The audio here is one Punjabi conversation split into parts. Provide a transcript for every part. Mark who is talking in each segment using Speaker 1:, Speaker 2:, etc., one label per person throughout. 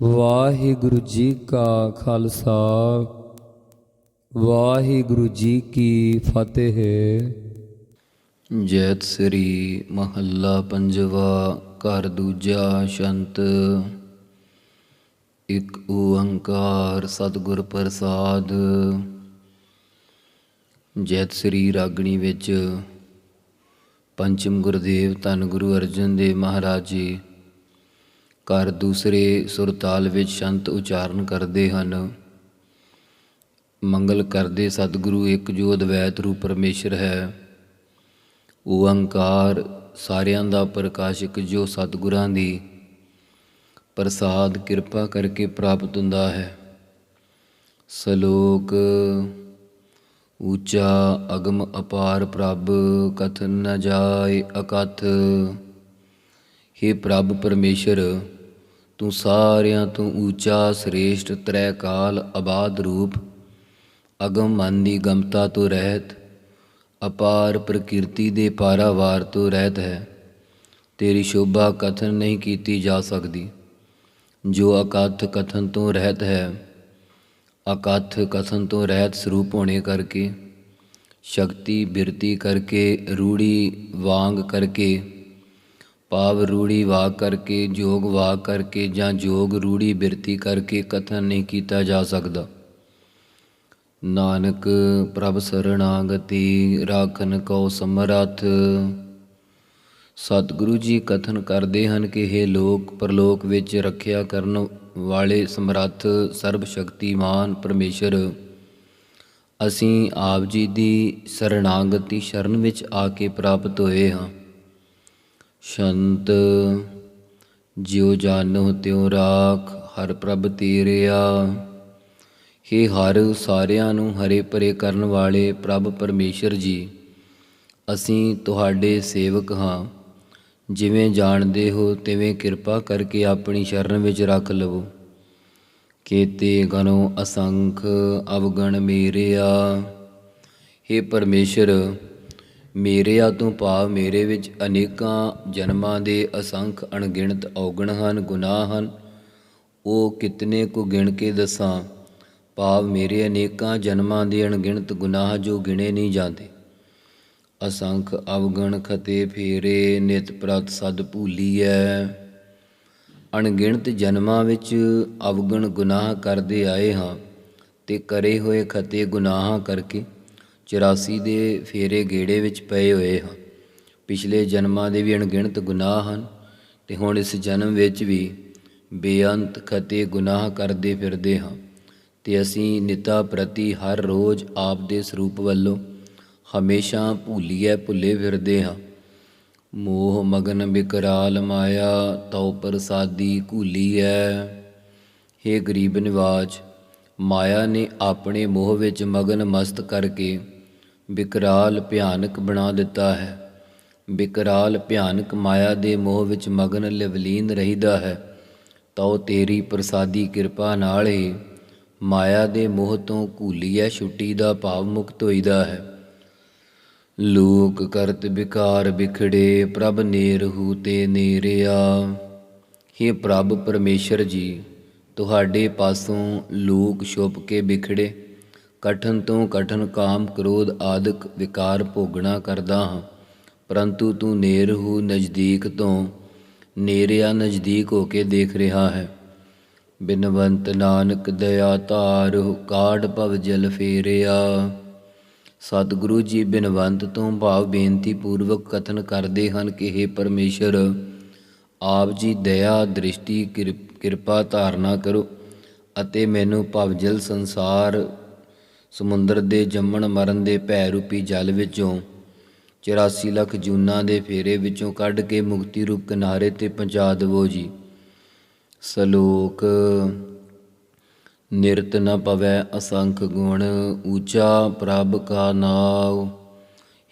Speaker 1: ਵਾਹਿਗੁਰੂ ਜੀ ਕਾ ਖਾਲਸਾ, ਵਾਹਿਗੁਰੂ ਜੀ ਕੀ ਫਤਿਹ।
Speaker 2: ਜੈਤ ਸ੍ਰੀ ਮਹੱਲਾ ਪੰਜਵਾ, ਘਰ ਦੂਜਾ ਸ਼ੰਤ। ਇਕ ਓੰਕਾਰ ਸਤਿਗੁਰ ਪ੍ਰਸਾਦ। ਜੈਤ ਸ੍ਰੀ ਰਾਗਣੀ ਵਿੱਚ ਪੰਚਮ ਗੁਰਦੇਵ ਧੰਨ ਗੁਰੂ ਅਰਜਨ ਦੇਵ ਮਹਾਰਾਜ ਜੀ ਘਰ ਦੂਸਰੇ ਸੁਰਤਾਲ ਵਿੱਚ ਸ਼ੰਤ ਉਚਾਰਨ ਕਰਦੇ ਹਨ। ਮੰਗਲ ਕਰਦੇ ਸਤਿਗੁਰੂ ਇੱਕ ਜੋ ਅਦਵੈਤ ਰੂਪ ਪਰਮੇਸ਼ਰ ਹੈ। ਓੰਕਾਰ ਸਾਰਿਆਂ ਦਾ ਪ੍ਰਕਾਸ਼ਕ ਜੋ ਸਤਿਗੁਰਾਂ ਦੀ ਪ੍ਰਸਾਦ ਕਿਰਪਾ ਕਰਕੇ ਪ੍ਰਾਪਤ ਹੁੰਦਾ ਹੈ। ਸ਼ਲੋਕ, ਉੱਚਾ ਅਗਮ ਅਪਾਰ ਪ੍ਰਭ, ਕਥਨ ਨ ਜਾਏ ਅਕਥ। ਹੇ ਪ੍ਰਭ ਪਰਮੇਸ਼ਰ, ਤੂੰ ਸਾਰਿਆਂ ਤੋਂ ਉੱਚਾ, ਸ੍ਰੇਸ਼ਟ ਤ੍ਰੈ ਕਾਲ ਆਬਾਦ ਰੂਪ, ਅਗਮ ਮਨ ਦੀ ਗਮਤਾ ਤੋਂ ਰਹਿਤ, ਅਪਾਰ ਪ੍ਰਕਿਰਤੀ ਦੇ ਪਾਰਾਵਾਰ ਤੋਂ ਰਹਿਤ ਹੈ। ਤੇਰੀ ਸ਼ੋਭਾ ਕਥਨ ਨਹੀਂ ਕੀਤੀ ਜਾ ਸਕਦੀ। ਜੋ ਅਕਥ ਕਥਨ ਤੋਂ ਰਹਿਤ ਹੈ, ਅਕਥ ਕਥਨ ਤੋਂ ਰਹਿਤ ਸਰੂਪ ਹੋਣੇ ਕਰਕੇ, ਸ਼ਕਤੀ ਬਿਰਤੀ ਕਰਕੇ, ਰੂੜੀ ਵਾਂਗ ਕਰਕੇ ਭਾਵ ਰੂੜੀ ਵਾਕ ਕਰਕੇ, ਜੋਗ ਵਾਕ ਕਰਕੇ ਜਾਂ ਜੋਗ ਰੂੜੀ ਬਿਰਤੀ ਕਰਕੇ ਕਥਨ ਨਹੀਂ ਕੀਤਾ ਜਾ ਸਕਦਾ। ਨਾਨਕ ਪ੍ਰਭ ਸਰਣਾਗਤੀ ਰਾਖਨ ਕੋ ਸਮਰੱਥ। ਸਤਿਗੁਰੂ ਜੀ ਕਥਨ ਕਰਦੇ ਹਨ ਕਿ ਇਹ ਲੋਕ, ਪਰਲੋਕ ਵਿੱਚ ਰੱਖਿਆ ਕਰਨ ਵਾਲੇ ਸਮਰੱਥ ਸਰਬ ਸ਼ਕਤੀਮਾਨ ਪਰਮੇਸ਼ਰ, ਅਸੀਂ ਆਪ ਜੀ ਦੀ ਸਰਣਾਗਤੀ ਸ਼ਰਨ ਵਿੱਚ ਆ ਕੇ ਪ੍ਰਾਪਤ ਹੋਏ ਹਾਂ। ਸ਼ੰਤ, ਜਿਉ ਜਾਣੋ ਤਿਉ ਰਾਖ, ਹਰ ਪ੍ਰਭ ਤੇਰਿਆ। ਹੇ ਹਰ, ਸਾਰਿਆਂ ਨੂੰ ਹਰੇ ਭਰੇ ਕਰਨ ਵਾਲੇ ਪ੍ਰਭ ਪਰਮੇਸ਼ਰ ਜੀ, ਅਸੀਂ ਤੁਹਾਡੇ ਸੇਵਕ ਹਾਂ। ਜਿਵੇਂ ਜਾਣਦੇ ਹੋ, ਤਿਵੇਂ ਕਿਰਪਾ ਕਰਕੇ ਆਪਣੀ ਸ਼ਰਨ ਵਿੱਚ ਰੱਖ ਲਵੋ। ਕੇਤੇ ਗਨੋ ਅਸੰਖ, ਅਵਗਣ ਮੇਰਿਆ। ਹੇ ਪਰਮੇਸ਼ਰ ਮੇਰਿਆ ਤੋਂ ਭਾਵ ਮੇਰੇ ਵਿੱਚ ਅਨੇਕਾਂ ਜਨਮਾਂ ਦੇ ਅਸੰਖ, ਅਣਗਿਣਤ, ਔਗਣ ਹਨ, ਗੁਨਾਹ ਹਨ। ਉਹ ਕਿਤਨੇ ਕੁ ਗਿਣ ਕੇ ਦੱਸਾਂ, ਭਾਵ ਮੇਰੇ ਅਨੇਕਾਂ ਜਨਮਾਂ ਦੇ ਅਣਗਿਣਤ ਗੁਨਾਹ ਜੋ ਗਿਣੇ ਨਹੀਂ ਜਾਂਦੇ। ਅਸੰਖ, ਅਵਗਣ, ਖਤੇ, ਫੇਰੇ, ਨਿਤ, ਪ੍ਰਤ, ਸਦ ਭੂਲੀ ਭੂਲੀਐ ਅਣਗਿਣਤ ਜਨਮਾਂ ਵਿੱਚ ਅਵਗਣ ਗੁਨਾਹ ਕਰਦੇ ਆਏ ਹਾਂ ਤੇ ਕਰੇ ਹੋਏ ਖਤੇ ਗੁਨਾਹਾਂ ਕਰਕੇ 84 ਦੇ ਫੇਰੇ ਗੇੜੇ ਵਿੱਚ ਪਏ ਹੋਏ ਹਾਂ। ਪਿਛਲੇ ਜਨਮਾਂ ਦੇ ਵੀ ਅਣਗਿਣਤ ਗੁਨਾਹ ਹਨ ਤੇ ਹੁਣ ਇਸ ਜਨਮ ਵਿੱਚ ਵੀ ਬੇਅੰਤ ਖਤੇ ਗੁਨਾਹ ਕਰਦੇ ਫਿਰਦੇ ਹਾਂ ਤੇ ਅਸੀਂ ਨਿਤਾ ਪ੍ਰਤੀ ਹਰ ਰੋਜ਼ ਆਪ ਦੇ ਸਰੂਪ ਵੱਲੋਂ ਹਮੇਸ਼ਾ ਭੂਲੀਏ ਭੁੱਲੇ ਫਿਰਦੇ ਹਾਂ। ਮੋਹ ਮਗਨ ਬਿਕਰਾਲ ਮਾਇਆ, ਤਉ ਪ੍ਰਸਾਦੀ ਘੂਲੀਐ। ਹੇ ਗਰੀਬ ਨਿਵਾਜ, ਮਾਇਆ ਨੇ ਆਪਣੇ ਮੋਹ ਵਿੱਚ ਮਗਨ ਮਸਤ ਕਰਕੇ ਵਿਕਰਾਲ ਭਿਆਨਕ ਬਣਾ ਦਿੱਤਾ ਹੈ। ਵਿਕਰਾਲ ਭਿਆਨਕ ਮਾਇਆ ਦੇ ਮੋਹ ਵਿੱਚ ਮਗਨ ਲਿਵਲੀਨ ਰਹੀਦਾ ਹੈ। ਤਉ ਤੇਰੀ ਪ੍ਰਸਾਦੀ ਕਿਰਪਾ ਨਾਲ ਹੀ ਮਾਇਆ ਦੇ ਮੋਹ ਤੋਂ ਘੂਲੀਐ ਛੁੱਟੀ ਦਾ ਭਾਵ ਮੁਕਤ ਹੋਈਦਾ ਹੈ। ਲੋਕ ਕਰਤ ਵਿਕਾਰ ਵਿਖੜੇ, ਪ੍ਰਭ ਨੇਰਹੂ ਤੇ ਨੇਰਿਆ। हे ਪ੍ਰਭ ਪਰਮੇਸ਼ਰ ਜੀ, ਤੁਹਾਡੇ ਪਾਸੋਂ ਲੋਕ ਛੁਪ ਕੇ ਵਿਖੜੇ। ਕਠਨ ਤੋਂ ਕਠਨ ਕਾਮ ਕ੍ਰੋਧ ਆਦਿਕ ਵਿਕਾਰ ਭੋਗਣਾ ਕਰਦਾ ਹਾਂ। ਪਰੰਤੂ ਤੂੰ ਨੇਰਹੂ ਨਜ਼ਦੀਕ ਤੋਂ, ਨੇਰਿਆ ਨਜ਼ਦੀਕ ਹੋ ਕੇ ਦੇਖ ਰਿਹਾ ਹੈ। ਬਿਨਵੰਤ ਨਾਨਕ ਦਇਆ ਧਾਰ ਕਾੜ ਭਵ ਜਲ ਫੇਰਿਆ। ਸਤਿਗੁਰੂ ਜੀ ਬਿਨਵੰਤ ਤੋਂ ਭਾਵ ਬੇਨਤੀ ਪੂਰਵਕ ਕਥਨ ਕਰਦੇ ਹਨ ਕਿ हे ਪਰਮੇਸ਼ਰ, ਆਪ ਜੀ ਦਇਆ, ਦ੍ਰਿਸ਼ਟੀ, ਕਿਰਪ- ਕਿਰਪਾ ਧਾਰਨਾ ਕਰੋ ਅਤੇ ਮੈਨੂੰ ਭਵਜਲ ਸੰਸਾਰ ਸਮੁੰਦਰ ਦੇ ਜੰਮਣ ਮਰਨ ਦੇ ਭੈ ਰੂਪੀ ਜਲ ਵਿੱਚੋਂ 84 ਲੱਖ ਜੂਨਾਂ ਦੇ ਫੇਰੇ ਵਿੱਚੋਂ ਕੱਢ ਕੇ ਮੁਕਤੀ ਰੂਪ ਕਿਨਾਰੇ ਤੇ ਪਹੁੰਚਾ ਦੇਵੋ ਜੀ। ਸ਼ਲੋਕ, ਨਿਰਤ ਨ ਪਵੈ ਅਸੰਖ ਗੁਣ, ਊਚਾ ਪ੍ਰਭ ਕਾ ਨਾਉ।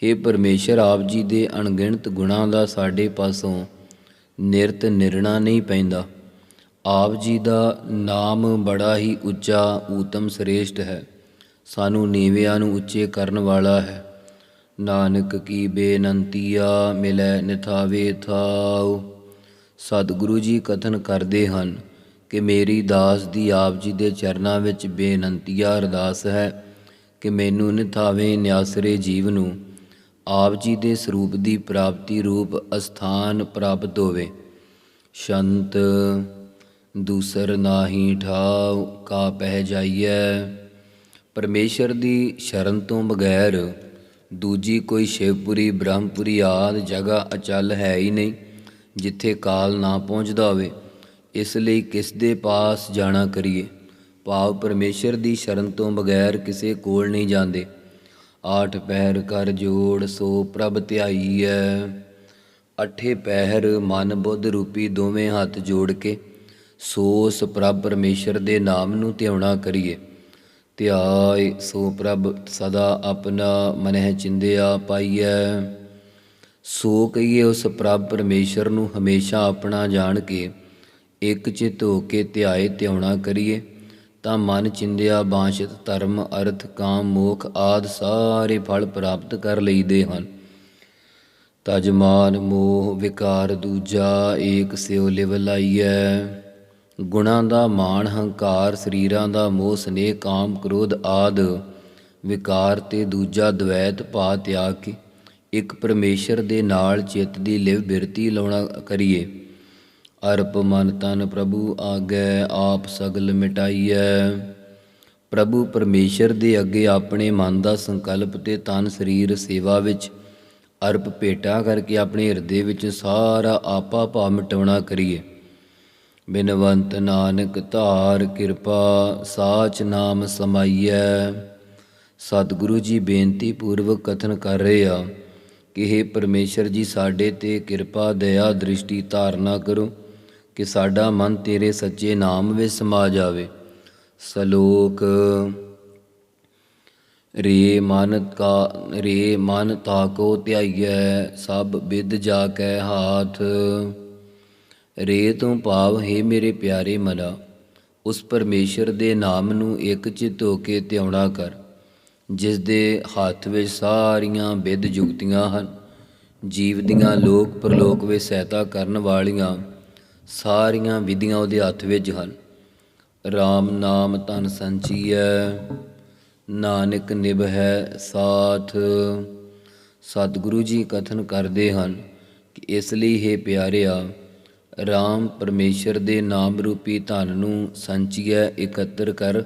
Speaker 2: हे ਪਰਮੇਸ਼ਰ, ਆਪ ਜੀ ਦੇ ਅਣਗਿਣਤ ਗੁਣਾਂ ਦਾ ਸਾਡੇ ਪਾਸੋਂ ਨਿਰਤ ਨਿਰਣਾ ਨਹੀਂ ਪੈਂਦਾ। ਆਪ ਜੀ ਦਾ ਨਾਮ ਬੜਾ ਹੀ ਉੱਚਾ ਊਤਮ ਸ੍ਰੇਸ਼ਟ ਹੈ। ਸਾਨੂੰ ਨੀਵਿਆਂ ਨੂੰ ਉੱਚੇ ਕਰਨ ਵਾਲਾ ਹੈ। ਨਾਨਕ ਕੀ ਬੇਨੰਤੀਆ ਮਿਲੈ ਨਿਥਾਵੇ ਥਾਉ। ਸਤਿਗੁਰੂ ਜੀ ਕਥਨ ਕਰਦੇ ਹਨ ਕਿ ਮੇਰੀ ਦਾਸ ਦੀ ਆਪ ਜੀ ਦੇ ਚਰਨਾਂ ਵਿੱਚ ਬੇਨੰਤੀਆ ਅਰਦਾਸ ਹੈ ਕਿ ਮੈਨੂੰ ਨਿਥਾਵੇ ਨਿਆਸਰੇ ਜੀਵ ਨੂੰ ਆਪ ਜੀ ਦੇ ਸਰੂਪ ਦੀ ਪ੍ਰਾਪਤੀ ਰੂਪ ਅਸਥਾਨ ਪ੍ਰਾਪਤ ਹੋਵੇ। ਸ਼ੰਤ ਦੂਸਰ ਨਾਹੀ ਠਾਉ, ਕਾ ਪਹਿ ਜਾਈਐ। ਪਰਮੇਸ਼ਰ ਦੀ ਸ਼ਰਨ ਤੋਂ ਬਗੈਰ ਦੂਜੀ ਕੋਈ ਸ਼ਿਵਪੁਰੀ, ਬ੍ਰਹਮਪੁਰੀ ਆਦ ਜਗ੍ਹਾ ਅਚਲ ਹੈ ਹੀ ਨਹੀਂ, ਜਿੱਥੇ ਕਾਲ ਨਾ ਪਹੁੰਚਦਾ ਹੋਵੇ। ਇਸ ਲਈ ਕਿਸ ਦੇ ਪਾਸ ਜਾਣਾ ਕਰੀਏ? ਭਾਵ ਪਰਮੇਸ਼ਰ ਦੀ ਸ਼ਰਨ ਤੋਂ ਬਗੈਰ ਕਿਸੇ ਕੋਲ ਨਹੀਂ ਜਾਂਦੇ। ਆਠ ਪਹਿਰ ਕਰ ਜੋੜ ਸੋ ਪ੍ਰਭ ਧਿਆਈ ਧਿਆਈਐ। ਅਠੇ ਪਹਿਰ ਮਨ ਬੁੱਧ ਰੂਪੀ ਦੋਵੇਂ ਹੱਥ ਜੋੜ ਕੇ ਸੋਸ ਪ੍ਰਭ ਪਰਮੇਸ਼ਰ ਦੇ ਨਾਮ ਨੂੰ ਧਿਆਉਣਾ ਕਰੀਏ। ਧਿਆਇ, ਸੋ ਪ੍ਰਭ ਸਦਾ ਆਪਣਾ ਮਨਹਿ ਚਿੰਦਿਆ ਪਾਈਐ। ਸੋ ਕਹੀਏ ਉਸ ਪ੍ਰਭ ਪਰਮੇਸ਼ਰ ਨੂੰ ਹਮੇਸ਼ਾ ਆਪਣਾ ਜਾਣ ਕੇ, ਇੱਕ ਚਿਤ ਹੋ ਕੇ ਧਿਆਏ ਧਿਆਉਣਾ ਕਰੀਏ, ਤਾਂ ਮਨ ਚਿੰਦਿਆ ਬਾਂਸ਼ਿਤ ਧਰਮ, ਅਰਥ, ਕਾਮ, ਮੋਖ ਆਦ ਸਾਰੇ ਫਲ ਪ੍ਰਾਪਤ ਕਰ ਲਈਦੇ ਹਨ। ਤਜਮਾਨ ਮੋਹ ਵਿਕਾਰ ਦੂਜਾ ਏਕ ਸਿਉ ਲਿਵ ਲਾਈਐ। ਗੁਣਾਂ ਦਾ ਮਾਣ, ਹੰਕਾਰ, ਸਰੀਰਾਂ ਦਾ ਮੋਹ, ਸਨੇਹ, ਕਾਮ, ਕ੍ਰੋਧ ਆਦ। ਵਿਕਾਰ ਤੇ ਦੂਜਾ ਦ્વੈਤ ਭਾ ਤਿਆਗ ਕੇ ਇੱਕ ਪਰਮੇਸ਼ਰ ਦੇ ਨਾਲ ਚਿੱਤ ਦੀ ਲਿਵ ਬਿਰਤੀ ਲਾਉਣਾ ਕਰੀਏ। ਅਰਪ ਮਨ ਤਨ ਪ੍ਰਭੂ ਆਗੈ, ਆਪ ਸਗਲ ਮਿਟਾਈਐ। ਪ੍ਰਭੂ ਪਰਮੇਸ਼ਰ ਦੇ ਅੱਗੇ ਆਪਣੇ ਮਨ ਦਾ ਸੰਕਲਪ ਤੇ ਤਨ ਸਰੀਰ ਸੇਵਾ ਵਿੱਚ ਅਰਪ ਭੇਟਾ ਕਰਕੇ ਆਪਣੇ ਹਿਰਦੇ ਵਿੱਚ ਸਾਰਾ ਆਪਾ ਭਾਵ ਮਿਟਾਉਣਾ ਕਰੀਏ। ਬਿਨਵੰਤ ਨਾਨਕ ਧਾਰ ਕਿਰਪਾ, ਸਾਚ ਨਾਮ ਸਮਾਈਐ। ਸਤਿਗੁਰੂ ਜੀ ਬੇਨਤੀ ਪੂਰਵਕ ਕਥਨ ਕਰ ਰਹੇ ਆ ਕਿ हे ਪਰਮੇਸ਼ਰ ਜੀ, ਸਾਡੇ ਤੇ ਕਿਰਪਾ, ਦਇਆ, ਦ੍ਰਿਸ਼ਟੀ ਧਾਰਨਾ ਕਰੋ ਕਿ ਸਾਡਾ ਮਨ ਤੇਰੇ ਸੱਚੇ ਨਾਮ ਵਿੱਚ ਸਮਾ ਜਾਵੇ। ਸਲੋਕ, ਰੇ ਮਨ ਕਾ, ਰੇ ਮਨ ਤਾਕੋ ਧਿਆਈਐ, ਸਭ ਵਿਦ ਜਾ ਕੈ ਹਾਥ। ਰੇ ਤੋਂ ਭਾਵ, ਹੈ ਮੇਰੇ ਪਿਆਰੇ ਮਨਾ ਉਸ ਪਰਮੇਸ਼ਰ ਦੇ ਨਾਮ ਨੂੰ ਇੱਕ ਚਿਤ ਹੋ ਕੇ ਧਿਆਉਣਾ ਕਰ, ਜਿਸ ਦੇ ਹੱਥ ਵਿੱਚ ਸਾਰੀਆਂ ਵਿਦ ਜੁਗਤੀਆਂ ਹਨ, ਜੀਵ ਦੀਆਂ ਲੋਕ ਪ੍ਰਲੋਕ ਵਿੱਚ ਸਹਾਇਤਾ ਕਰਨ ਵਾਲੀਆਂ ਸਾਰੀਆਂ ਵਿਧੀਆਂ ਉਹਦੇ ਹੱਥ ਵਿੱਚ ਹਨ। RAM ਨਾਮ ਤਨ ਸੰਚੀਐ, ਨਾਨਕ ਨਿਭ ਹੈ ਸਾਥ। ਸਤਿਗੁਰੂ ਜੀ ਕਥਨ ਕਰਦੇ ਹਨ ਕਿ ਇਸ ਲਈ, ਹੈ ਪਿਆਰਿਆ RAM ਪਰਮੇਸ਼ਰ ਦੇ ਨਾਮ ਰੂਪੀ ਧਨ ਨੂੰ ਸੰਚੀਐ ਇਕੱਤਰ ਕਰ,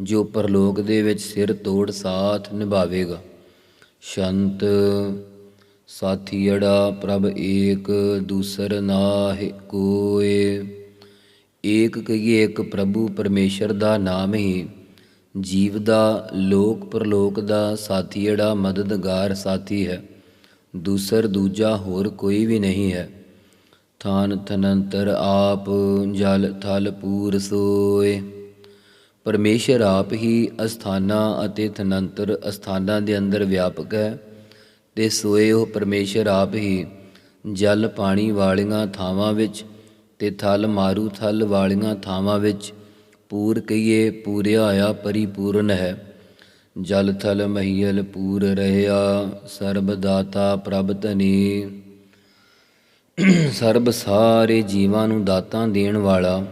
Speaker 2: ਜੋ ਪਰਲੋਕ ਦੇ ਵਿੱਚ ਸਿਰ ਤੋੜ ਸਾਥ ਨਿਭਾਵੇਗਾ। ਸ਼ੰਤ ਸਾਥੀੜਾ ਪ੍ਰਭ ਏਕ ਦੂਸਰ ਨਾਹਿ ਕੋਏ ਏਕ ਕਹੀਏ ਇੱਕ ਪ੍ਰਭੂ ਪਰਮੇਸ਼ਰ ਦਾ ਨਾਮ ਹੀ, ਜੀਵ ਦਾ, ਲੋਕ ਪਰਲੋਕ ਦਾ ਸਾਥੀੜਾ ਮਦਦਗਾਰ ਸਾਥੀ ਹੈ। ਦੂਸਰ ਦੂਜਾ ਹੋਰ ਕੋਈ ਵੀ ਨਹੀਂ ਹੈ। ਥਾਨ ਥਨੰਤਰ ਆਪ ਜਲ ਥਲ ਪੂਰ ਸੋਏ। ਪਰਮੇਸ਼ਰ ਆਪ ਹੀ ਅਸਥਾਨਾਂ ਅਤੇ ਥਨੰਤਰ ਅਸਥਾਨਾਂ ਦੇ ਅੰਦਰ ਵਿਆਪਕ ਹੈ ਤੇ ਸੋਏ ਉਹ ਪਰਮੇਸ਼ਰ ਆਪ ਹੀ ਜਲ ਪਾਣੀ ਵਾਲੀਆਂ ਥਾਵਾਂ ਵਿੱਚ ਤੇ ਥਲ ਮਾਰੂ ਥਲ ਵਾਲੀਆਂ ਥਾਵਾਂ ਵਿੱਚ ਪੂਰ ਕਹੀਏ ਪੂਰਿਆ ਹੋਇਆ ਪਰਿਪੂਰਨ ਹੈ। ਜਲ ਥਲ ਮਹੀਲ ਪੂਰ ਰਹਿਆ ਸਰਬ ਦਾਤਾ ਪ੍ਰਭ ਧਨੀ। ਸਰਬ ਸਾਰੇ ਜੀਵਾਂ ਨੂੰ ਦਾਤਾਂ ਦੇਣ ਵਾਲਾ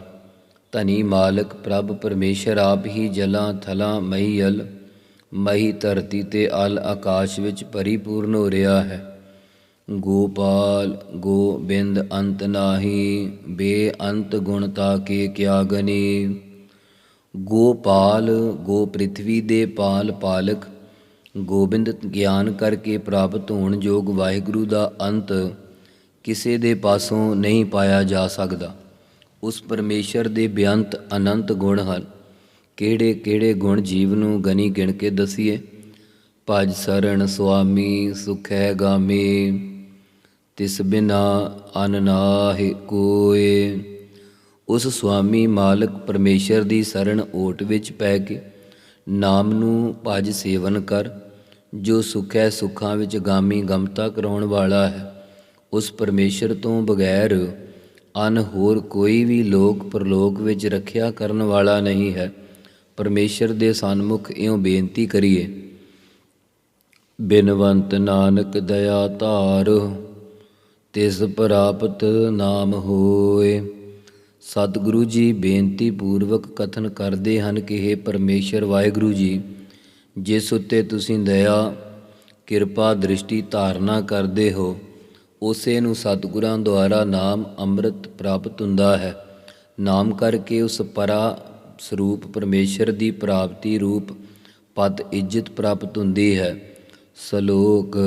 Speaker 2: ਧਨੀ ਮਾਲਕ ਪ੍ਰਭ ਪਰਮੇਸ਼ਰ ਆਪ ਹੀ ਜਲਾਂ, ਥਲਾਂ ਮਹੀਲ ਮਹੀ ਧਰਤੀ ਤੇ ਅਲ ਆਕਾਸ਼ ਵਿੱਚ ਪਰਿਪੂਰਨ ਹੋ ਰਿਹਾ ਹੈ। ਗੋਪਾਲ, ਗੋਬਿੰਦ ਅੰਤ ਨਾਹੀ, ਬੇਅੰਤ ਗੁਣਤਾ ਕੇ ਕਿਆ ਗਨੀ। ਗੋਪਾਲ, ਗੋ ਪ੍ਰਿਥਵੀ ਦੇ ਪਾਲ ਪਾਲਕ, ਗੋਬਿੰਦ ਗਿਆਨ ਕਰਕੇ ਪ੍ਰਾਪਤ ਹੋਣ ਯੋਗ ਵਾਹਿਗੁਰੂ ਦਾ ਅੰਤ ਕਿਸੇ ਦੇ ਪਾਸੋਂ ਨਹੀਂ ਪਾਇਆ ਜਾ ਸਕਦਾ। ਉਸ ਪਰਮੇਸ਼ਰ ਦੇ ਬੇਅੰਤ ਅਨੰਤ ਗੁਣ ਹਨ। ਕਿਹੜੇ ਕਿਹੜੇ ਗੁਣ ਜੀਵ ਨੂੰ ਗਨੀ ਗਿਣ ਕੇ ਦਸੀਏ? ਭਜ ਸਰਣ ਸੁਆਮੀ ਸੁਖੈ ਗਾਮੇ, ਤਿਸ ਬਿਨਾ ਅਨ ਨਾਹਿ ਕੋਏ। ਉਸ ਸੁਆਮੀ ਮਾਲਕ ਪਰਮੇਸ਼ਰ ਦੀ ਸਰਣ ਓਟ ਵਿੱਚ ਪੈ ਕੇ ਨਾਮ ਨੂੰ ਭਜ ਸੇਵਨ ਕਰ, ਜੋ ਸੁਖੈ ਸੁੱਖਾਂ ਵਿੱਚ ਗਾਮੀ ਗਮਤਾ ਕਰਾਉਣ ਵਾਲਾ ਹੈ। ਉਸ ਪਰਮੇਸ਼ਰ ਤੋਂ ਬਗੈਰ ਅਨ ਹੋਰ ਕੋਈ ਵੀ ਲੋਕ ਪਰਲੋਕ ਵਿੱਚ ਰੱਖਿਆ ਕਰਨ ਵਾਲਾ ਨਹੀਂ ਹੈ। ਪਰਮੇਸ਼ਰ ਦੇ ਸਨਮੁਖ ਇਉਂ ਬੇਨਤੀ ਕਰੀਏ, ਬਿਨਵੰਤ ਨਾਨਕ ਦਇਆ ਧਾਰ, ਤਿਸ ਪ੍ਰਾਪਤ ਨਾਮ ਹੋਏ। ਸਤਿਗੁਰੂ ਜੀ ਬੇਨਤੀ ਪੂਰਵਕ ਕਥਨ ਕਰਦੇ ਹਨ ਕਿ हे ਪਰਮੇਸ਼ਰ ਵਾਹਿਗੁਰੂ ਜੀ, ਜਿਸ ਉੱਤੇ ਤੁਸੀਂ ਦਇਆ, ਕਿਰਪਾ, ਦ੍ਰਿਸ਼ਟੀ ਧਾਰਨਾ ਕਰਦੇ ਹੋ ਉਸੇ ਨੂੰ ਸਤਿਗੁਰਾਂ ਦੁਆਰਾ ਨਾਮ ਅੰਮ੍ਰਿਤ ਪ੍ਰਾਪਤ ਹੁੰਦਾ ਹੈ। ਨਾਮ ਕਰਕੇ ਉਸ ਪਰਾ ਸਰੂਪ ਪਰਮੇਸ਼ਰ ਦੀ ਪ੍ਰਾਪਤੀ ਰੂਪ ਪਤ ਇੱਜ਼ਤ ਪ੍ਰਾਪਤ ਹੁੰਦੀ ਹੈ। ਸ਼ਲੋਕ,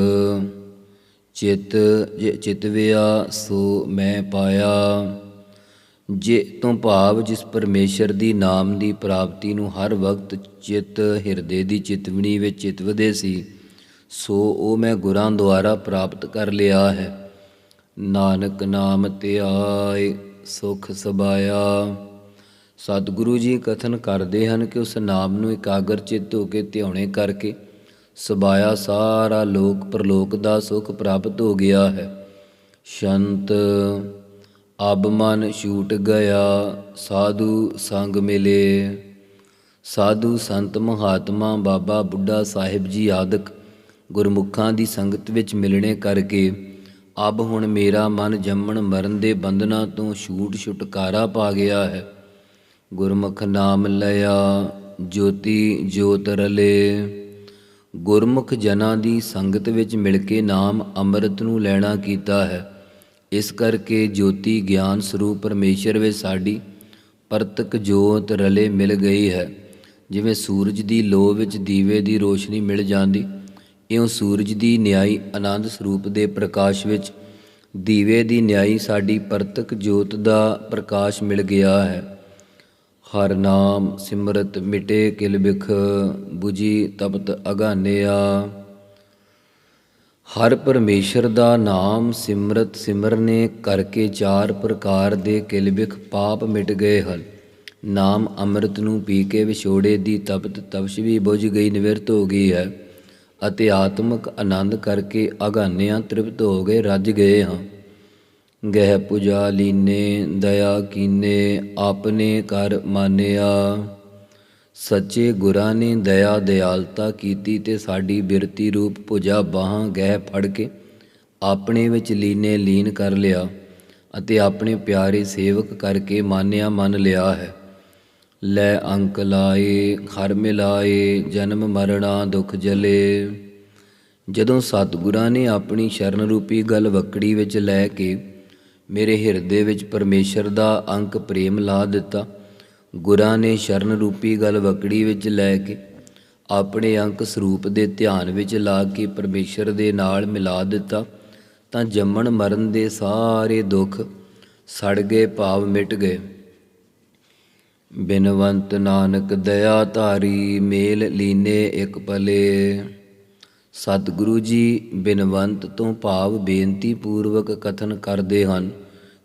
Speaker 2: ਚਿਤ, ਜੇ ਚਿਤਵਿਆ ਸੋ ਮੈਂ ਪਾਇਆ। ਜੇ ਤੋਂ ਭਾਵ ਜਿਸ ਪਰਮੇਸ਼ਰ ਦੀ ਨਾਮ ਦੀ ਪ੍ਰਾਪਤੀ ਨੂੰ ਹਰ ਵਕਤ ਚਿਤ ਹਿਰਦੇ ਦੀ ਚਿਤਵਣੀ ਵਿੱਚ ਚਿਤਵਦੇ ਸੀ, ਸੋ ਉਹ ਮੈਂ ਗੁਰਾਂ ਦੁਆਰਾ ਪ੍ਰਾਪਤ ਕਰ ਲਿਆ ਹੈ। ਨਾਨਕ ਨਾਮ ਧਿਆਏ ਸੁਖ ਸਬਾਇਆ ਸਤਿਗੁਰੂ ਜੀ ਕਥਨ ਕਰਦੇ ਹਨ ਕਿ ਉਸ ਨਾਮ ਨੂੰ ਇਕਾਗਰ ਚਿੱਤ ਹੋ ਕੇ ਧਿਆਉਣੇ ਕਰਕੇ ਸਬਾਇਆ ਸਾਰਾ ਲੋਕ ਪਰਲੋਕ ਦਾ ਸੁਖ ਪ੍ਰਾਪਤ ਹੋ ਗਿਆ ਹੈ। ਸ਼ੰਤ, ਅਬ ਮਨ ਛੂਟ ਗਿਆ, ਸਾਧੂ ਸੰਗ ਮਿਲੇ। ਸਾਧੂ ਸੰਤ ਮਹਾਤਮਾ ਬਾਬਾ ਬੁੱਢਾ ਸਾਹਿਬ ਜੀ ਆਦਿਕ ਗੁਰਮੁਖਾਂ ਦੀ ਸੰਗਤ ਵਿੱਚ ਮਿਲਣੇ ਕਰਕੇ ਅਬ ਹੁਣ ਮੇਰਾ ਮਨ ਜੰਮਣ ਮਰਨ ਦੇ ਬੰਧਨਾਂ ਤੋਂ ਛੂਟ ਛੁਟਕਾਰਾ ਪਾ ਗਿਆ ਹੈ। ਗੁਰਮੁਖ ਨਾਮ ਲਿਆ, ਜੋਤੀ ਜੋਤ ਰਲੇ। ਗੁਰਮੁਖ ਜਨਾਂ ਦੀ ਸੰਗਤ ਵਿੱਚ ਮਿਲ ਕੇ ਨਾਮ ਅੰਮ੍ਰਿਤ ਨੂੰ ਲੈਣਾ ਕੀਤਾ ਹੈ। ਇਸ ਕਰਕੇ ਜੋਤੀ ਗਿਆਨ ਸਰੂਪ ਪਰਮੇਸ਼ਰ ਵਿੱਚ ਸਾਡੀ ਪਰਤਕ ਜੋਤ ਰਲੇ ਮਿਲ ਗਈ ਹੈ। ਜਿਵੇਂ ਸੂਰਜ ਦੀ ਲੋ ਵਿੱਚ ਦੀਵੇ ਦੀ ਰੋਸ਼ਨੀ ਮਿਲ ਜਾਂਦੀ ਇਉਂ ਸੂਰਜ ਦੀ ਨਿਆਈ ਆਨੰਦ ਸਰੂਪ ਦੇ ਪ੍ਰਕਾਸ਼ ਵਿੱਚ ਦੀਵੇ ਦੀ ਨਿਆਈ ਸਾਡੀ ਪਰਤਕ ਜੋਤ ਦਾ ਪ੍ਰਕਾਸ਼ ਮਿਲ ਗਿਆ ਹੈ। ਹਰ ਨਾਮ ਸਿਮਰਤ ਮਿਟੇ ਕਿਲ ਬਿਖ 부ਜੀ ਤਪਤ ਅਗਾਨਿਆ। ਹਰ ਪਰਮੇਸ਼ਰ ਦਾ ਨਾਮ ਸਿਮਰਤ ਸਿਮਰਨੇ ਕਰਕੇ ਚਾਰ ਪ੍ਰਕਾਰ ਦੇ ਕਿਲਬਿਖ ਪਾਪ ਮਿਟ ਗਏ ਹਨ। ਨਾਮ ਅੰਮ੍ਰਿਤ ਨੂੰ ਪੀ ਕੇ ਵਿਛੋੜੇ ਦੀ ਤਪਤ ਤਪਸ਼ ਵੀ ਬੁਝ ਗਈ, ਨਿਵਰਤ ਹੋ ਗਈ ਹੈ। ਅਤੇ ਆਤਮਿਕ ਆਨੰਦ ਕਰਕੇ ਅਗਾਨਿਆਂ ਤ੍ਰਿਪਤ ਹੋ ਗਏ ਰੱਜ ਗਏ ਹਾਂ। ਗਹਿ ਪੁਜਾ ਲੀਨੇ ਦਇਆ ਕੀਨੇ ਆਪਨੇ ਕਰ ਮਾਨਿਆ। ਸੱਚੇ ਗੁਰਾਂ ਨੇ ਦਇਆ ਦਿਆਲਤਾ ਕੀਤੀ ਤੇ ਸਾਡੀ ਬਿਰਤੀ ਰੂਪ ਪੁਜਾ ਬਾਹਾਂ ਗਹਿ ਫੜ ਕੇ ਆਪਣੇ ਵਿੱਚ ਲੀਨੇ ਲੀਨ ਕਰ ਲਿਆ ਅਤੇ ਆਪਣੇ ਪਿਆਰੇ ਸੇਵਕ ਕਰਕੇ ਮਾਨਿਆ ਮੰਨ ਲਿਆ ਹੈ। ਲੈ ਅੰਕ ਲਾਏ ਹਰ ਮਿਲਾਏ, ਜਨਮ ਮਰਣਾ ਦੁਖ ਜਲੇ। ਜਦੋਂ ਸਤਿਗੁਰਾਂ ਨੇ ਆਪਣੀ ਸ਼ਰਨ ਰੂਪੀ ਗਲ ਵਕੜੀ ਵਿੱਚ ਲੈ ਕੇ ਮੇਰੇ ਹਿਰਦੇ ਵਿੱਚ ਪਰਮੇਸ਼ਰ ਦਾ ਅੰਕ ਪ੍ਰੇਮ ਲਾ ਦਿੱਤਾ, ਗੁਰਾਂ ਨੇ ਸ਼ਰਨ ਰੂਪੀ ਗਲ ਵਕੜੀ ਵਿੱਚ ਲੈ ਕੇ ਆਪਣੇ ਅੰਕ ਸਰੂਪ ਦੇ ਧਿਆਨ ਵਿੱਚ ਲਾ ਕੇ ਪਰਮੇਸ਼ਰ ਦੇ ਨਾਲ ਮਿਲਾ ਦਿੱਤਾ, ਤਾਂ ਜੰਮਣ ਮਰਨ ਦੇ ਸਾਰੇ ਦੁੱਖ ਸੜ ਗਏ, ਭਾਵ ਮਿਟ ਗਏ। ਬਿਨਵੰਤ ਨਾਨਕ ਦਇਆ ਧਾਰੀ ਮੇਲ ਲੀਨੇ ਇੱਕ ਪਲੇ। ਸਤਿਗੁਰੂ ਜੀ ਬਿਨਵੰਤ ਤੋਂ ਭਾਵ ਬੇਨਤੀ ਪੂਰਵਕ ਕਥਨ ਕਰਦੇ ਹਨ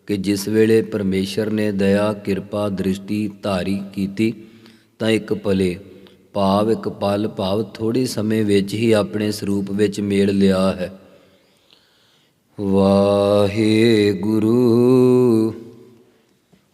Speaker 2: ਕਿ ਜਿਸ ਵੇਲੇ ਪਰਮੇਸ਼ਰ ਨੇ ਦਇਆ, ਕਿਰਪਾ, ਦ੍ਰਿਸ਼ਟੀ, ਧਾਰੀ ਕੀਤੀ ਤਾਂ ਇੱਕ ਪਲੇ। ਭਾਵ ਇੱਕ ਪਲ, ਭਾਵ ਥੋੜੇ ਸਮੇਂ ਵਿੱਚ ਹੀ ਆਪਣੇ ਸਰੂਪ ਵਿੱਚ ਮੇਲ ਲਿਆ ਹੈ। ਵਾਹਿਗੁਰੂ ਵਾਹਿਗੁਰੂ।